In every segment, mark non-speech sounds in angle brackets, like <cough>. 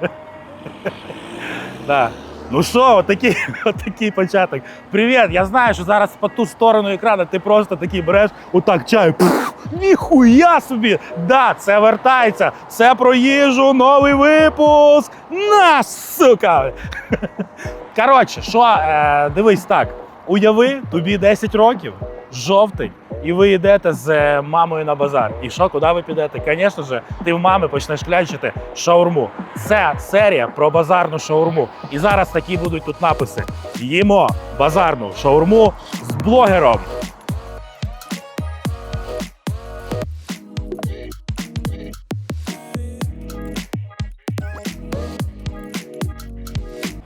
<laughs> Да. Ну що, отакий, <laughs> отакий початок. Привіт! Я знаю, що зараз по ту сторону екрану ти просто такий береш отак чаю. Пф, ніхуя собі! Да, це вертається. Це про їжу, новий випуск. На, сука! <laughs> Коротше, що, е, дивись так. Уяви, тобі 10 років, жовтий, і ви йдете з е, мамою на базар. І що, куди ви підете? Звісно ж, ти в мами почнеш клянчити шаурму. Це серія про базарну шаурму. І зараз такі будуть тут написи: їмо базарну шаурму з блогером.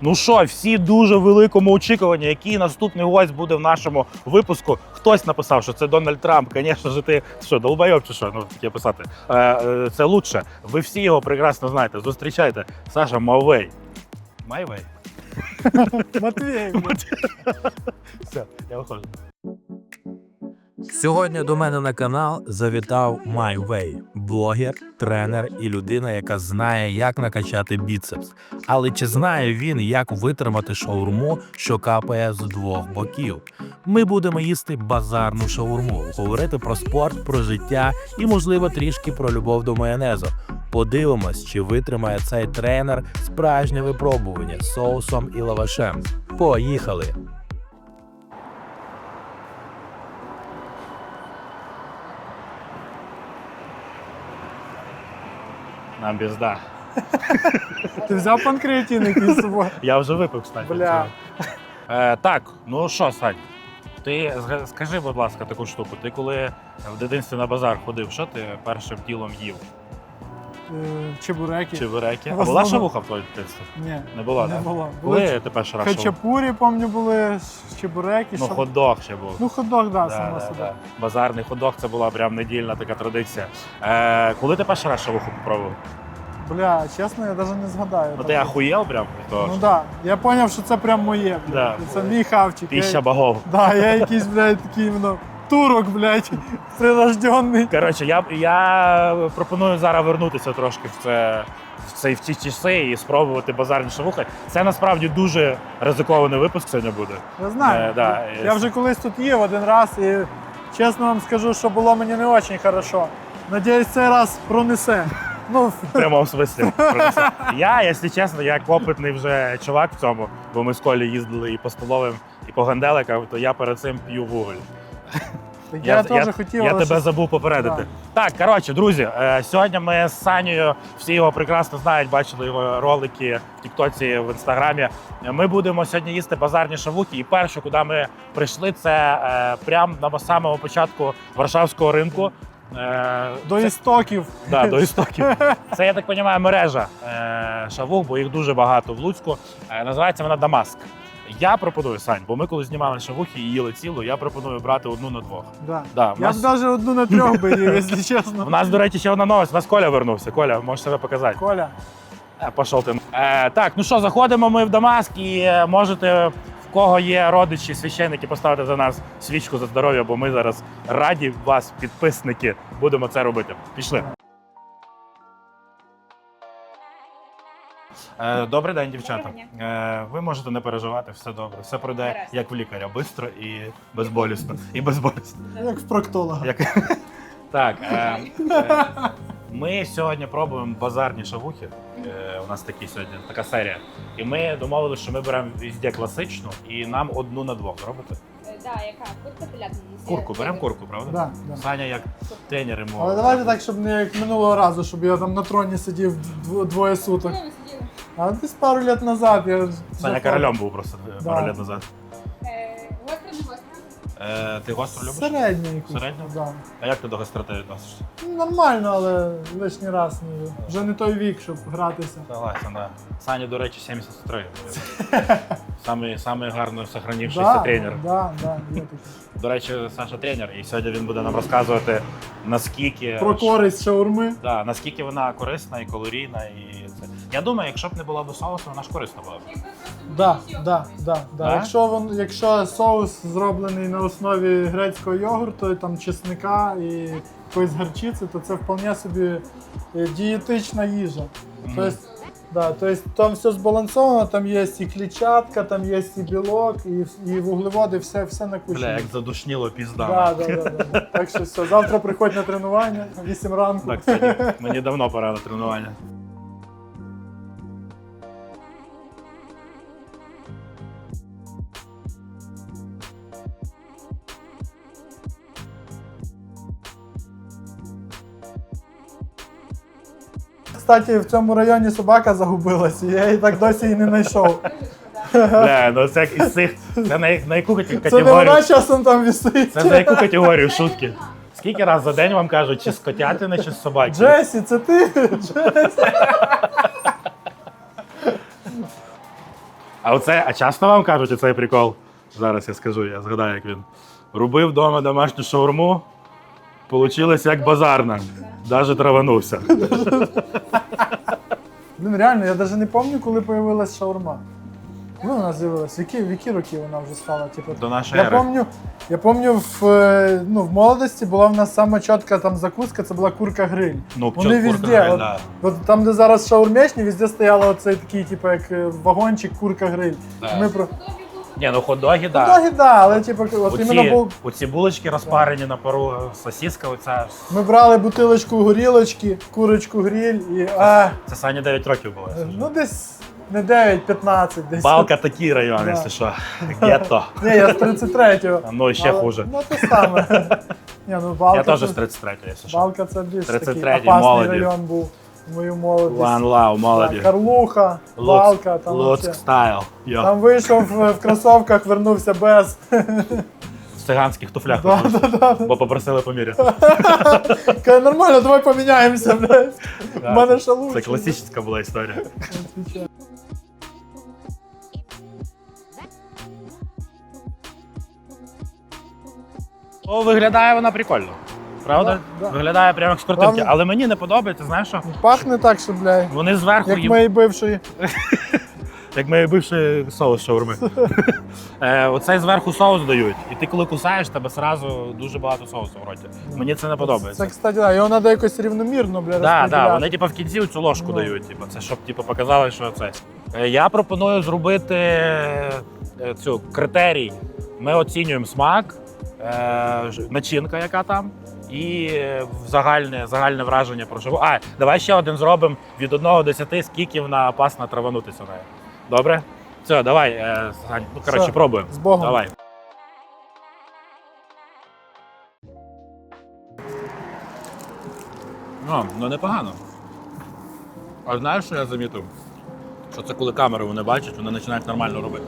Ну що, всі дуже великому очікуванні, який наступний гость буде в нашому випуску. Хтось написав, що це Дональд Трамп. Звісно ж, ти що, долбайов чи що? Ну таке писати. Е, е, це лучше. Ви всі його прекрасно знаєте. Зустрічайте. Саша Мавей. <laughs> Майвей. <laughs> Матвій, Все, я виходжу. Сьогодні до мене на канал завітав MyWay – блогер, тренер і людина, яка знає, як накачати біцепс. Але чи знає він, як витримати шаурму, що капає з двох боків? Ми будемо їсти базарну шаурму, говорити про спорт, про життя і, можливо, трішки про любов до майонезу. Подивимось, чи витримає цей тренер справжнє випробування з соусом і лавашем. Поїхали! Нам бізда. <laughs> ти взяв панкреатин якийсь з собою? Я вже випив, кстати. Бля. Е, так, ну що, Сань, ти зга- скажи, будь ласка, таку штуку. Ти коли в дитинстві на базар ходив, що ти першим тілом їв? Е, Чебуреки. Чебуреки? А була основному- шавуха в твоєму дитинстві? Ні, Не була, не так? було. Коли Були ти перший раз шавуху? хачапурі, пам'ятаю, були, чебуреки. Ну, шав- хот-дог ще був. Ну, хот-дог, да, Да, само да, собі. да. Базарний хот-дог це була прям недільна така традиція. Е, коли ти перший раз шавуху попробував? Бля, чесно, я навіть не згадаю. Ну ти ахуєл прям? від того, Ну що да, я зрозумів, що це прям моє, блядь. Да. Це мій хавчик. Піща Я, богов. да, я якийсь, блядь, такий іменно турок, блядь, прирожденний. Коротше, я, я пропоную зараз вернутися трошки в це. В цей в ці часи і спробувати базарні шавухи. Це насправді дуже ризикований випуск сьогодні буде. Я знаю. Е, да, я е, вже колись тут їв один раз і чесно вам скажу, що було мені не дуже хорошо. Надіюсь, цей раз пронесе. <laughs> Ну, В прямому смислі. пронесе. Я, якщо чесно, як опитний вже чувак в цьому, бо ми з Колі їздили і по столовим, і по ганделикам, то я перед цим п'ю вуголь. Я, теж хотів, я але тебе щось- забув попередити. Так, коротше, друзі, е, сьогодні ми з Санєю, всі його прекрасно знають, бачили його ролики в Тіктоці, в інстаграмі. Ми будемо сьогодні їсти базарні шавуки. І перше, куди ми прийшли, це е, прямо на самому початку Варшавського ринку. Е, До це- істоків. Да, до істоків. <laughs> Це, я так розумію, мережа е, шавух, бо їх дуже багато в Луцьку. Е, називається вона Дамаск. Я пропоную, Сань, бо ми коли знімали шавухи і їли цілу, я пропоную брати одну на двох. Да. Да, в, Я б навіть одну на трьох би їв, якщо <laughs> чесно. в нас, до речі, ще одна новость. У нас Коля вернувся. Коля, можеш себе показати. Коля. Е, Пішов ти. Е, так, ну що, заходимо ми в Дамаск і е, можете, в кого є родичі, священники, поставити за нас свічку за здоров'я, бо ми зараз раді вас, підписники, будемо це робити. Пішли. Добрий день, дівчата. Е, Ви можете не переживати, все добре. Все пройде як в лікаря, швидко і безболісно. І безболісно. Як в проктолога. Як... Так, е, е, ми сьогодні пробуємо базарні шавухи. Е, у нас такі сьогодні така серія. І ми домовилися, що ми беремо везде класичну і нам одну на двох. Робите? Е, Да, яка? Курка телятина. Курку, беремо курку, правда? Да, да. Саня як тренер йому. Але давайте так, щоб не як минулого разу, щоб я там на троні сидів дв- двоє суток. А десь пару лет назад я Саня королем був просто е, Да. пару лет назад. Е, Гостро не гостро. Е, ти гостро любиш? Середній якийсь. Середньо? Да. А як ти до гостроти відносишся? Ну, Нормально, але лишній раз не вже не той вік, щоб гратися. Согласен, да. Саня, до речі, 73. <laughs> Самий, самий гарно сохранившийся Да, тренер. Да, да, є таке. До речі, Саша тренер, і сьогодні він буде нам розказувати, наскільки Про користь шаурми. да, наскільки вона корисна і калорійна. І. Я думаю, якщо б не була до соусу, вона ж корисна була. б. Да, да, да, да. Да? Якщо вон, якщо соус зроблений на основі грецького йогурту, там чесника і якоїсь гарчиці, то це вполне собі е, дієтична їжа. Тобто Да, то есть там все збалансовано, там є і клітчатка, там є і білок, і, і вуглеводи, все, все на кучі. Бля, як задушніло пізда. Да, да, да, да, да. Так що все, завтра приходь на тренування, 8 ранку. Так, кстати, мені давно пора на тренування. Кстати, в цьому районі собака загубилася, я її так досі і не знайшов. Бля, ну це із цих. Це на, на яку кате- Це не категорію? вона часом там висить. Це за яку категорію шутки? Скільки раз за день вам кажуть, чи з котятини, чи з собаки? Джесі, це ти? Джесі. А оце, а часто вам кажуть оцей прикол? Зараз я скажу, я згадаю, як він. Робив вдома домашню шаурму, получилось як базарна. Даже траванувся. Блін, реально, я навіть не пам'ятаю, коли появилась шаурма. Ну, вона з'явилась. В які, в які роки вона вже стала? Типу, До нашої я ери. пам'ятаю, я пам'ятаю, в, е, ну, в молодості була в нас сама чітка там закуска, це була курка гриль. Ну, Вони чот- везде, от, да. от там, де зараз шаурмячні, везде стояло оцей такий, типу, як е, вагончик, курка гриль. Да. Ми про Ні, ну хот-доги, так. Доги, да, але типу, от іменно був. оці булочки розпарені на пару, сосиска оця. Ми брали бутилочку горілочки, курочку гриль і. А, Це Сані 9 років було. ну десь не 9-15 десь. Балка такий район, Да. якщо що. <laughs> Гетто. Ні, я з 33-го. Ну, ще Але- хуже. Ну, те саме. <laughs> Ні, ну, балка, Я теж це, з 33 якщо що. балка це більш такий 33-й, опасний молоді. район був мою молодість. One Love, молоді. Карлуха, балка, там, Луцьк стайл. Там вийшов е, в кросовках, вернувся без. В циганських туфлях. Да, да, да. Бо попросили поміряти. <laughs> Каже, нормально, давай поміняємося, блядь. У мене шалуч. Це класична була історія. О, виглядає вона прикольно. Правда? Да, да. Виглядає прямо як з картинки. Правда. Але мені не подобається, знаєш що? Пахне так, що, блядь. Вони зверху Як їм, моєї бившої. <laughs> як моєї бивший соус шаурми. <laughs> е, оцей зверху соус дають. І ти коли кусаєш, тебе сразу дуже багато соусу в роті. Мені це не подобається. Це, кстати, да, його треба якось рівномірно, блядь, Так, да, розподіляти. да, вони типу, в кінці цю ложку Ну. дають, типу, це щоб типу, показали, що це. Е, Я пропоную зробити е, цю критерій. Ми оцінюємо смак, е, ж- начинка, яка там, і е, загальне, загальне враження про що. А, давай ще один зробимо від 1 до 10, скільки вона опасна траванутися нею. Добре? Все, давай, е, Сань, ну коротше, Все, пробуємо. з Богом. Давай. Ну, ну непогано. А знаєш, що я замітив? Що це коли камери вони бачать, вони починають нормально робити.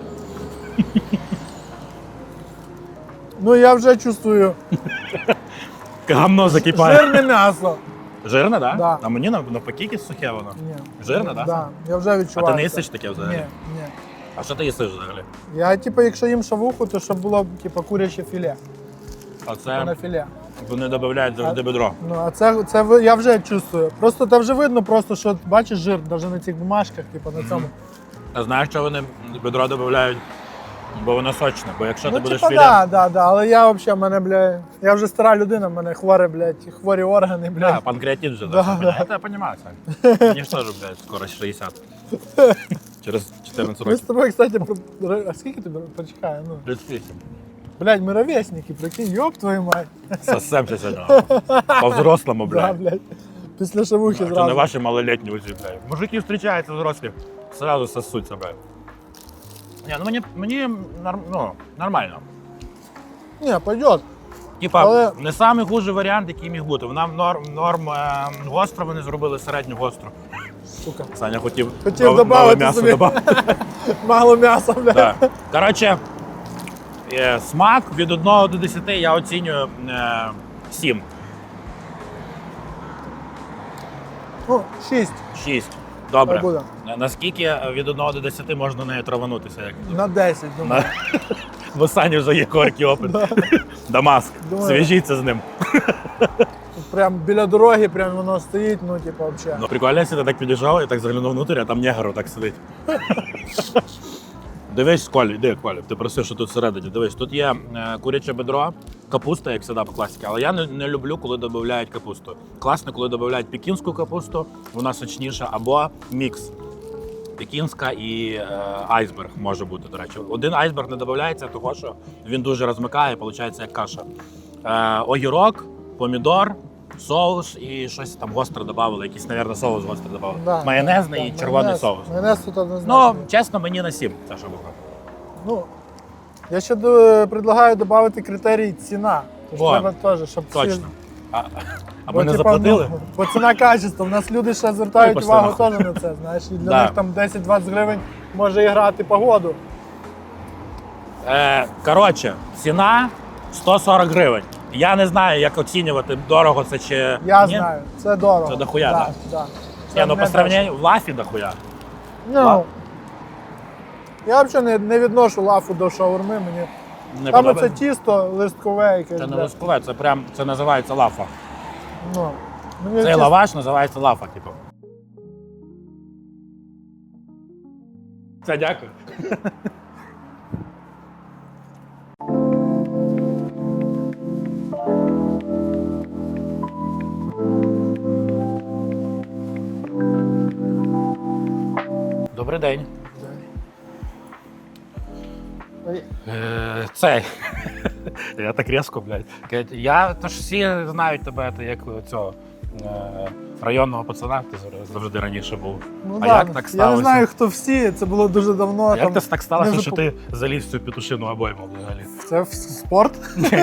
Ну я вже чувствую. <laughs> Гамно закипає. Жирне м'ясо. Жирне, так? Да. А мені нав- навпаки якесь сухе воно. Ні. Жирне, да? Да, я вже А ти не їсиш таке взагалі? Ні, ні. А що ти їсиш взагалі? Я, типу, якщо їм шавуху, то щоб було типу, куряче філе. А На це філе. вони додають завжди бедро. Ну, а це, це я вже чувствую. Просто там вже видно, просто, що бачиш жир, навіть на цих бумажках, типу, на цьому. А знаєш, що вони бедро додають? Бо воно сочне. Бо якщо ти ну, будеш типа, філе, да, да, да. Але я взагалі, мене, бля, я вже стара людина, в мене хворі, блядь, хворі органи, Да, блядь. панкреатит же, Да, да, да. Это я понимаю, Сань. <laughs> Мені ж теж, блядь, скоро 60. <laughs> Через 14 Ми з років. тобою, кстати, про- а скільки тобі? Почекай, ну. 38. Блядь, ми ровесники, прикинь, ёб твою мать. <laughs> Сосемся сьогодні. По-взрослому, Да, блядь. блядь. Після шавухи Це не зразу. ваші малолетні усі, блядь. Мужики зустрічаються взрослі, сразу сосуться, блядь. Ні, ну мені, мені норм, ну, нормально. Ні, пойдет. Типа, Але- не самий хужий варіант, який міг бути. Вона норм, норм е, гостро, вони зробили середню гостру. Сука. Саня хотів, Хотів нове- добавити м'ясо собі. добавити. <laughs> Мало м'яса, блядь. Да. Коротше, е, смак від 1 до 10 я оцінюю е, 7. Ну, шість 6. Добре. Буде. Наскільки від 1 до 10 можна нею траванутися? Як? на 10, думаю. Бо <laughs> Сані вже є корки опит. <laughs> Дамаск. Свяжіться з ним. <laughs> Прям біля дороги, прям воно стоїть, ну, типу, взагалі. Ну, прикольно, якщо ти так підійшов і так заглянув внутрі, а там негару так сидить. Дивись, Коль, іди, Коль, ти просив, що тут всередині. Дивись, тут є е, куряче бедро, капуста, як завжди по класіки, але я не, не люблю, коли додають капусту. Класно, коли додають пекінську капусту, вона сочніша, або мікс. Пекінська і е, айсберг може бути, до речі. Один айсберг не додається, того що він дуже розмикає, виходить як каша. Е, огірок, помідор, соус і щось там гостре додавали, якийсь, мабуть, соус гостре додавали. Да, Майонезний да, і червоний майонез. соус. Майонез тут однозначно. Ну, чесно, мені на сім ця шавуха. Ну, я ще до- предлагаю додати критерій ціна. Тож треба теж, щоб всі- Точно. А, а Бо, не типа, заплатили? Ну, бо ціна качество. У нас люди ще звертають Вибачте, увагу нахуй. теж на це. Знаєш, і для Да. них там 10-20 гривень може і грати погоду. Е, коротше, ціна 140 гривень. Я не знаю, як оцінювати, дорого це чи Я ні. знаю, це дорого. Це дохуя, да? да? Да. Ні, ну не по сравненню в лафі дохуя. Ну, я взагалі не, не відношу лафу до шаурми. Мені Не Саме це подобається? тісто листкове якесь. Це не бля. лискове, це прям це називається лафа. Ну, мені Цей тісто- лаваш називається лафа, типу. Це дякую. <laughs> Добрий день. Е, Цей. <laughs> Я так різко, блядь. Кажуть, Я, то ж всі знають тебе ти як цього е, районного пацана, ти завжди раніше був. Ну, А да, як так Я не знаю, хто всі, це було дуже давно. А там, як це так сталося, не що запу- ти заліз в цю петушину обойму взагалі? Це в спорт? <laughs>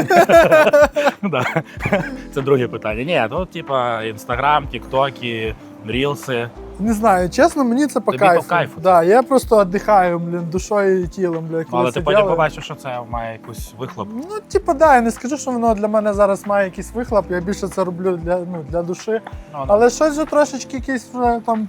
Це друге питання. Ні, ну, типа, інстаграм, тіктоки, рілси. Не знаю, чесно, мені це по Тобі по кайфу. кайфу Да, я просто віддихаю, блін, душою і тілом, блін. Ну, коли але це ти потім ділаю. побачиш, що це має якийсь вихлоп. Ну, типу, да, я не скажу, що воно для мене зараз має якийсь вихлоп, я більше це роблю для, ну, для душі. Ну, ну. Але щось вже трошечки якийсь вже там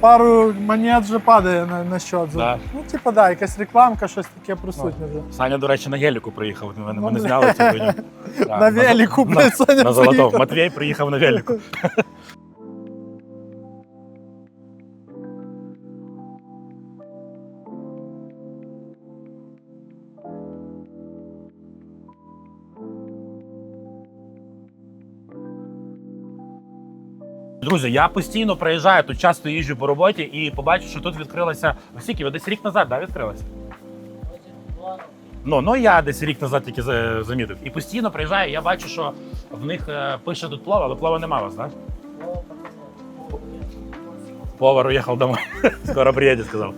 пару монет вже падає на, на счет. Да. Ну, типу, да, якась рекламка, щось таке присутнє вже. Саня, до речі, на геліку приїхав. Ми, Ну, ми не бля. зняли цю хуйню. <laughs> Да, На велику, блядь, Саня на приїхав. Матвій приїхав на велику. <laughs> Друзі, я постійно приїжджаю, тут часто їжджу по роботі і побачу, що тут відкрилася. Ви десь рік назад, да, відкрилася? Ну, ну я десь рік назад тільки замітив. І постійно приїжджаю, я бачу, що в них е, пише тут плова, але плова нема вас? Повар уїхав домой. <laughs> Скоро приїде, сказав.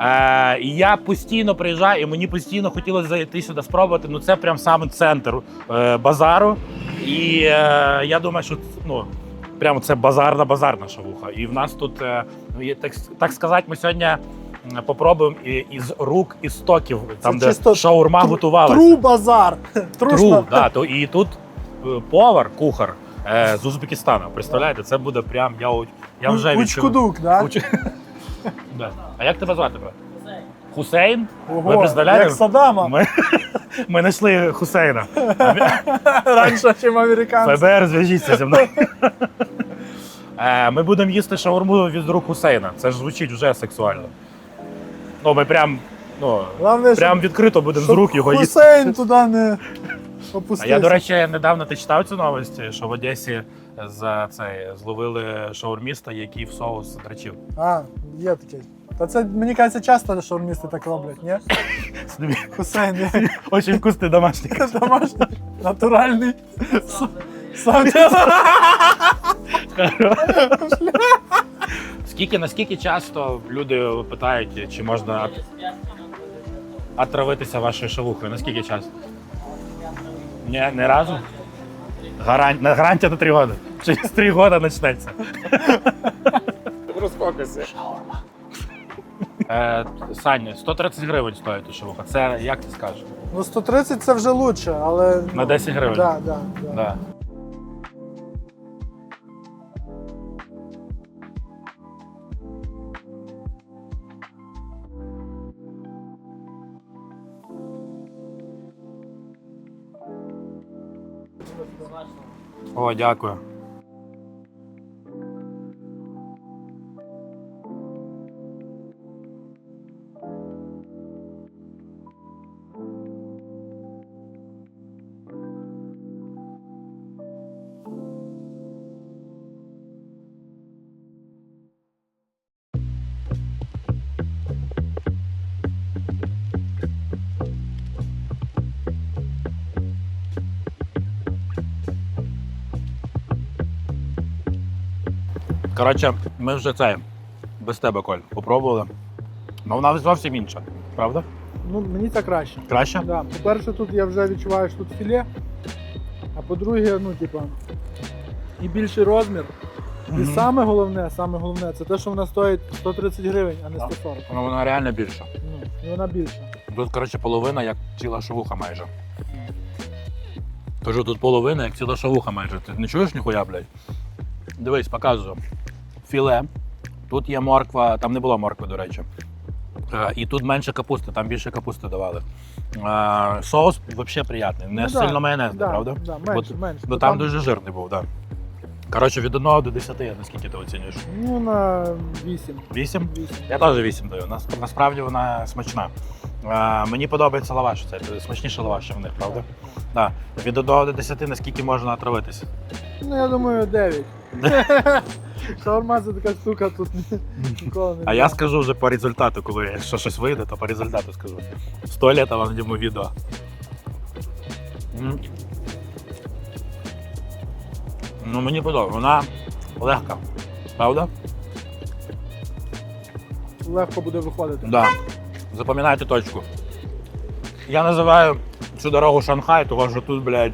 Е, я постійно приїжджаю, і мені постійно хотілося зайти сюди спробувати. Ну це прям саме центр е, базару. І е, я думаю, що ну, прямо це базарна базарна шавуха. І в нас тут, е, ну, є, так, так сказати, ми сьогодні м, попробуємо і- із рук істоків, там, де шаурма тру- готувалася. Тру базар. <laughs> Тру, да, то, і тут е, повар, кухар е, з Узбекистану. Представляєте, це буде прям. Я, я вже відчув. Учкудук, да? Уч- <laughs> да. А як тебе звати? брат? Хусейн? Ого, Ви представляєте? як Саддама. Ми, <laughs> ми знайшли Хусейна. Раніше, ніж американці. ФБР, зв'яжіться зі мною. Е, Ми будемо їсти шаурму від рук Хусейна. Це ж звучить вже сексуально. Ну, ми прям, ну, Главне, щоб- прям відкрито будемо з рук його їсти. Хусейн туди не А я, до речі, недавно ти читав цю новості, що в Одесі за цей зловили шаурміста, який в соус драчив. А, є таке. Та це, мені кажеться, часто шаурмісти так роблять, ні? Хусейн, я- Очень вкусний домашній. <laughs> домашній, натуральний. Сам Скільки, наскільки часто люди питають, чи можна отравитися вашою шавухою? Наскільки часто? Ні, не разу? Гарантія на три роки. Через три роки почнеться. Розпокойся. Е, Саня, 130 гривень стоїть шавуха. Це як ти скажеш? Ну 130 це вже лучше, але. На 10 гривень? Да, да, да. Да. О, дякую. Коротше, ми вже це без тебе, Коль, попробували. Ну вона зовсім інша, правда? Ну, мені це краще. Краще? Да. По-перше, тут я вже відчуваю, що тут філе. А по-друге, ну, типа, і більший розмір. І Мгм. саме головне, саме головне, це те, що вона стоїть 130 гривень, а не Так. 140. Ну, вона реально більша. Ну, і вона більша. Тут, коротше, половина як ціла шавуха майже. Кажу, тут половина як ціла шавуха майже. Ти не чуєш ніхуя, блядь? Дивись, показую. Філе. Тут є морква, там не було моркви, до речі. І тут менше капусти, там більше капусти давали. Соус взагалі приятний, не Ну, да, сильно майонезний, да, правда? Да, менше, менше. Ну Бо там дуже жирний був, так. Да. Коротше, від 1 до 10, наскільки ти оцінюєш? Ну, на 8. 8? 8. Я теж 8 даю. Насправді вона смачна. Мені подобається лаваш. Це смачніше лаваш, в них, правда? Да. Від 1 до 10 наскільки можна отравитися. Ну, я думаю, 9. <laughs> Шаурма це така штука, тут ніколи не А я скажу вже по результату, коли якщо щось вийде, то по результату скажу. Сто літ вам зніму відео. М. Ну мені подобається, вона легка. Правда? легко буде виходити. Да. Запам'ятайте точку. Я називаю цю дорогу Шанхай, тому що тут, блядь,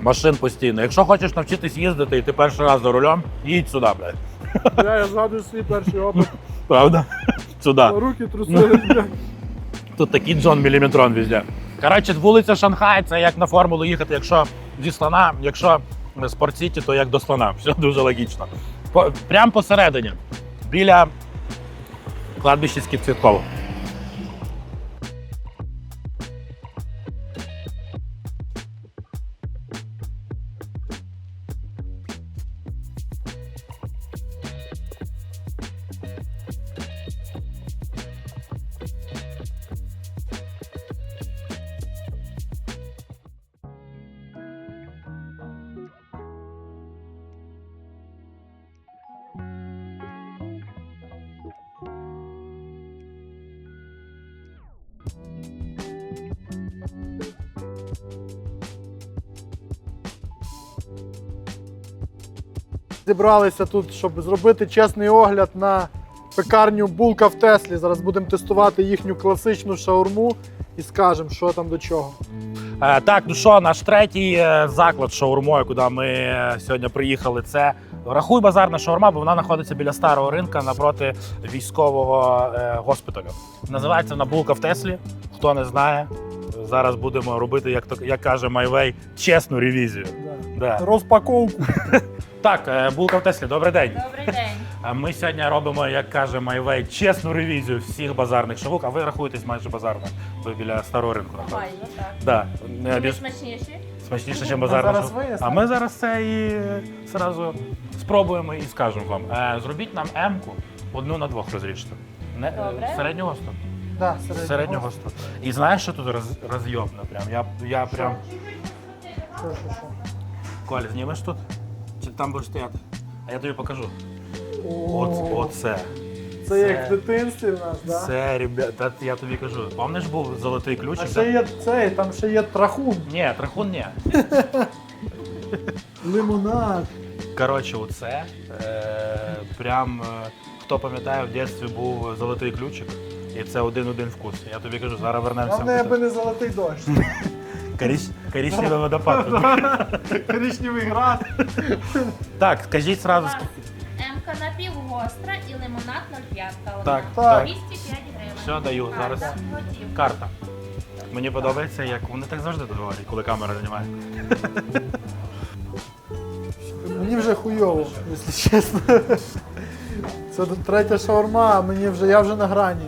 машин постійно. Якщо хочеш навчитись їздити і ти перший раз за рулем, їдь сюди, блядь. Я, я згадую свій перший опит. <laughs> Правда? Сюди. Руки трусили. <laughs> Тут такий Джон міліметрон везде. Коротше, вулиця Шанхай це як на формулу їхати, якщо зі слона, якщо спортсіті, то як до слона. Все дуже логічно. Прямо посередині, біля кладбища Скіпцвіткова. Зібралися тут, щоб зробити чесний огляд на пекарню Булка в Теслі. Зараз будемо тестувати їхню класичну шаурму і скажемо, що там до чого. Е, так, ну що, наш третій е, заклад шаурмою, куди ми е, сьогодні приїхали, це рахуй базарна шаурма, бо вона знаходиться біля старого ринка напроти військового е, госпіталю. Називається вона булка в Теслі. Хто не знає, зараз будемо робити, як то як каже Майвей, чесну ревізію. Да. Розпаковку. <laughs> Так, е, булка в Теслі, добрий день. Добрий день. Ми сьогодні робимо, як каже Майвей, чесну ревізію всіх базарних шавук, а ви рахуєтесь майже базарно. Ви біля старого ринку. Майже так. Да. Не Вони більш- смачніші? Смачніше, ніж А базарна зараз шаурма. А ми зараз це і зразу спробуємо і скажемо вам. Е, зробіть нам М-ку одну на двох розріжте. Не, е, Добре. середнього госту. Да, Середнього госту. І знаєш, що тут роз, розйобно прям? Я, я прям. Що, що, що? Коль, знімеш тут? Там будеш стояти? А я тобі покажу. О, От, оце. Це як в дитинстві в нас, да? Це, ребята, я тобі кажу. Пам'ятаєш, був золотий А ключик? ще є цей, там ще є трахун, Ні, трахун ні. <laughs> лимонад. Коротше, оце. Е, прям е, хто пам'ятає, в дитинстві був золотий ключик. І це один-один вкус. Я тобі кажу, зараз вернемося. Головне, в аби не золотий дощ. <laughs> Коричневий водопад. <laughs> Коричневий град. Так, скажіть зразу. М-ка напівгостра і лимонад 0,5 одна. Так, так. 205 гривень. Все, даю. Зараз Карта, карта. Мені подобається, як вони так завжди тут говорять, коли камера знімає. Мені вже хуйово, якщо чесно. Це третя шаурма, а мені вже я вже на грані.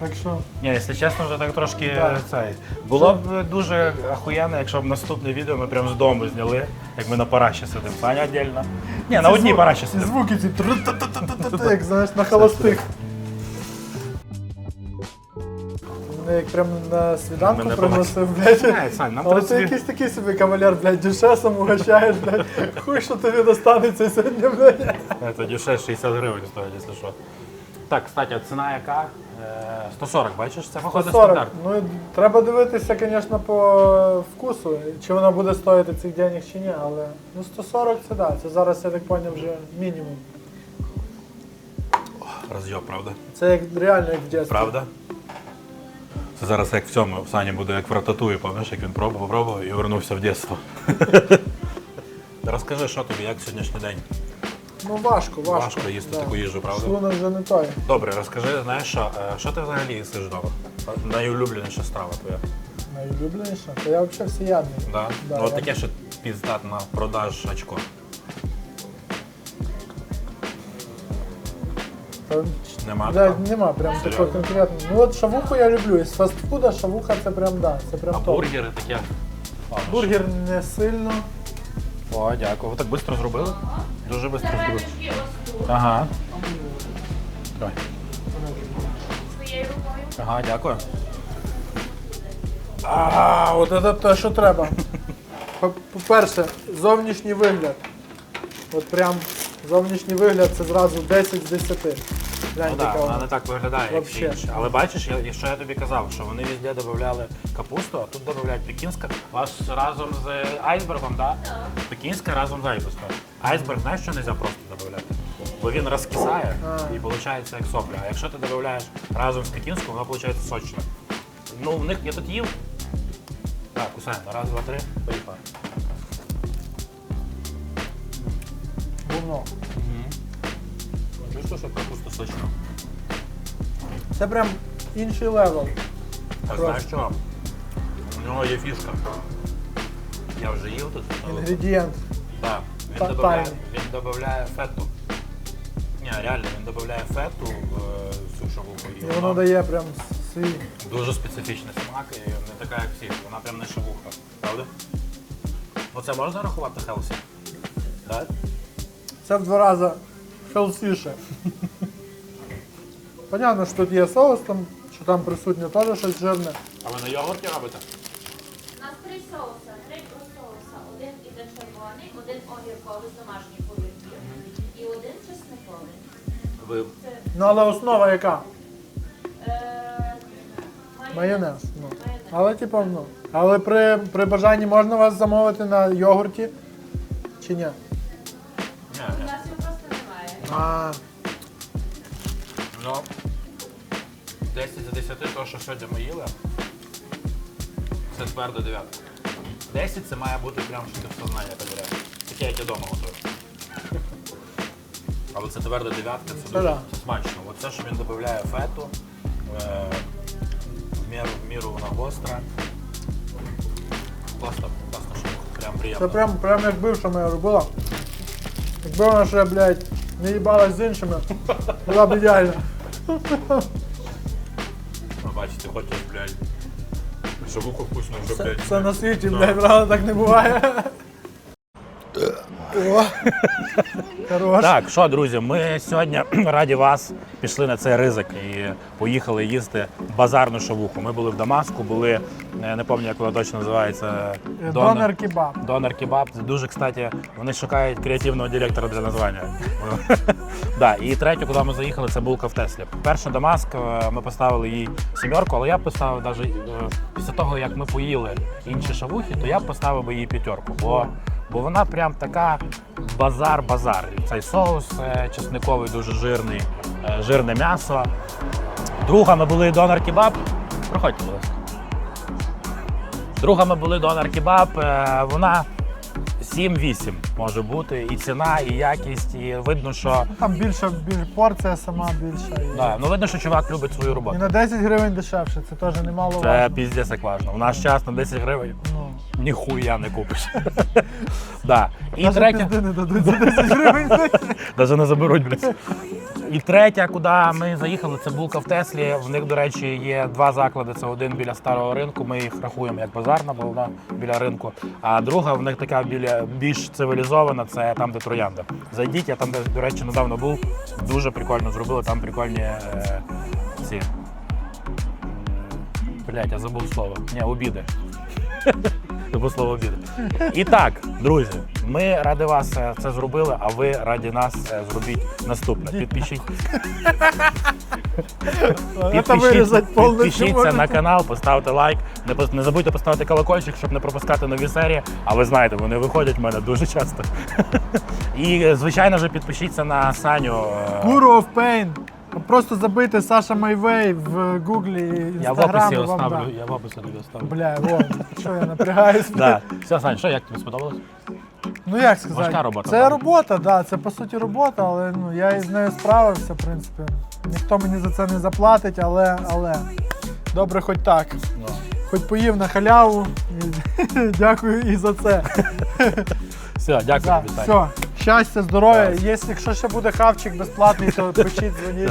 Так що. Ні, якщо чесно, вже так трошки Так. цей. Було б дуже охуєнно, якщо б наступне відео ми прямо з дому зняли, як ми на параші сидимо. Саня віддільно. Ні, на Ці одній параші Ці сидимо. звуки ці тру-ту-ту-ту-ту-ту, як <laughs> знаєш, на холостих. Мене як прямо на свіданку Мене пригласив, блядь. Ні, Сань, нам Але треба ти собі- якийсь такий собі кавалер, блядь, дюшесом угощаєш, блядь. Хуй, що тобі достанеться сьогодні, блядь. Це дешевше 60 гривень стоїть, якщо що. Так, кстати, ціна яка? Е, 140, бачиш, це походу 140. стандарт. Ну, треба дивитися, звісно, по вкусу, чи вона буде стоїти цих денег чи ні, але ну 140 це да. Це зараз, я так зрозумів, вже мінімум. Розйоб, правда? Це як реально як в дитинстві. Правда? Це зараз як в цьому в Сані буде як в рататуї, пам'ятаєш, як він пробував, попробував і вернувся в дитинство. <laughs> Розкажи, що тобі, як сьогоднішній день? Ну важко, важко. Важко їсти таку їжу, правда? Шлунок вже не той. Добре, розкажи, знаєш що, е, що ти взагалі їсиш вдома? Найулюбленіша страва твоя. Найулюбленіше. То я взагалі всеядний. Да? Да, ну, от я- таке, що піздат на продаж очко. Нема да, такого? нема прям такого конкретного. Ну от шавуху я люблю. Із фастфуда шавуха це прям да. Це прям А топ. бургери таке. Ладно, Бургер не сильно. О, дякую. Ви так швидко зробили? Дуже швидко тут. Ага. Давай. Своєю рукою. Ага, дякую. А, от це те, що треба. По- По-перше, зовнішній вигляд. От прям зовнішній вигляд це зразу 10 з 10. Глянь, Ну так, яка вона не так виглядає, як Вообще. всі інші. Але бачиш, я, що я тобі казав, що вони везде додавали капусту, а тут додають пекінська. У вас разом з айсбергом, да? Пекінська разом з айсбергом. Айсберг, знаєш, що не можна просто додавати? Бо він розкисає і виходить як сопля. А якщо ти додаєш разом з пекінською, воно виходить сочне. Ну, в них я тут їв. Так, кусаємо. Раз, два, три, поїхали. Говно. Чувствуєш, що капуста сочна? Це прям інший левел. А знаєш що? У нього є фішка. Я вже їв тут. але- Інгредієнт. Так, він додає, він додає фету. Ні, реально, він додає фету в е, шавуху. І воно дає прям свій. дуже специфічний смак і не така, як всі. Вона прям не шавуха. Правда? Ну це можна рахувати хелсі? Так? Це в два рази хелсіше. Понятно, що тут є соус, там, що там присутнє теж щось жирне. А ви на йогурті робите? У нас три соуси. Три соуса. Один іде червоний, один з домашніх огірків і один чесниковий. Ви Ну але основа яка? Е, Майонез. Ну. Майонез. Але типу, ну. Але при, при бажанні можна вас замовити на йогурті чи ні? У ні. нас його просто немає. А, Ну 10 з 10 то, що сьогодні ми їли. Це твердо 9. 10 це має бути прям, що ти в сознання. Таке, як я вдома готую. Але це твердо дев'ятка, це Це дуже це смачно. Оце, що він додає фету, е, в міру, в міру вона гостра. Класно, класно, що прям це приємно. прям, прям як бивша моя робила. Якби вона ще, блядь, не їбалась з іншими, була б ідеальна. Ви бачите, хочеш, блядь, шавуху вкусно вже, Це, блядь. це на світі, блядь, правда, так не буває. О, Хорош. Так, що, друзі, ми сьогодні <clears throat> раді вас пішли на цей ризик і поїхали їсти базарну шавуху. Ми були в Дамаску, були, е, не пам'ятаю, як вона точно називається. Донор кебаб. Донор кебаб. Це дуже, кстати, вони шукають креативного директора для названня. <laughs> да, і третє, куди ми заїхали, це булка в Теслі. Перша Дамаск, е, ми поставили їй сімерку, але я поставив навіть після того, як ми поїли інші шавухи, то я поставив би їй п'ятерку. Бо, бо вона прям така базар-базар. Цей соус е, чесниковий, дуже жирний, е, жирне м'ясо. Друга ми були донор кебаб. Проходьте, будь ласка. Другами були донор кебаб. е, Вона 7-8 може бути. І ціна, і якість, і видно, що Там більша більш, порція сама більша. І, да, ну видно, що чувак любить свою і роботу. на 10 гривень дешевше, це теж немало Це важно. піздець як важно. У наш час на 10 гривень Ну, ніхуя не купиш. <laughs> да. І третя, пізди не дадуть за 10 <laughs> гривень. навіть не заберуть, блядь. І третя, куди ми заїхали, це булка в Теслі. В них, до речі, є два заклади. Це один біля старого ринку. Ми їх рахуємо як базарна, бо вона біля ринку. А друга в них така біля більш цивілізована, це там, де троянда. Зайдіть, я там, де, до речі, недавно був. Дуже прикольно зробили. Там прикольні е, ці. Блять, я забув слово. Ні, обіди. Забув слово обіди. І так, друзі, ми ради вас е, це зробили, а ви раді нас е, зробіть наступне. Підпишіть. Повністю підпишіться на канал, поставте лайк. Не, не забудьте поставити колокольчик, щоб не пропускати нові серії. А ви знаєте, вони виходять в мене дуже часто. <laughs> І, е, звичайно ж, підпишіться на Саню. of Pain. Просто забити Саша Майвей в гуглі, Я в описі і вам оставлю. да. Я в описі тобі оставлю. Бля, о, що я напрягаюсь. Да. Все, Сань, що як тобі сподобалось? Ну як сказати, Важка робота, це правда? робота, да, це по суті робота, але ну я із нею справився, в принципі. Ніхто мені за це не заплатить, але але добре, хоч так. Ну. Хоч поїв на халяву. І, <laughs> дякую і за це. Все, дякую Да, тобі, Сань. все. Щастя, здоров'я. Якщо ще буде хавчик безплатний, то пишіть, дзвоніть.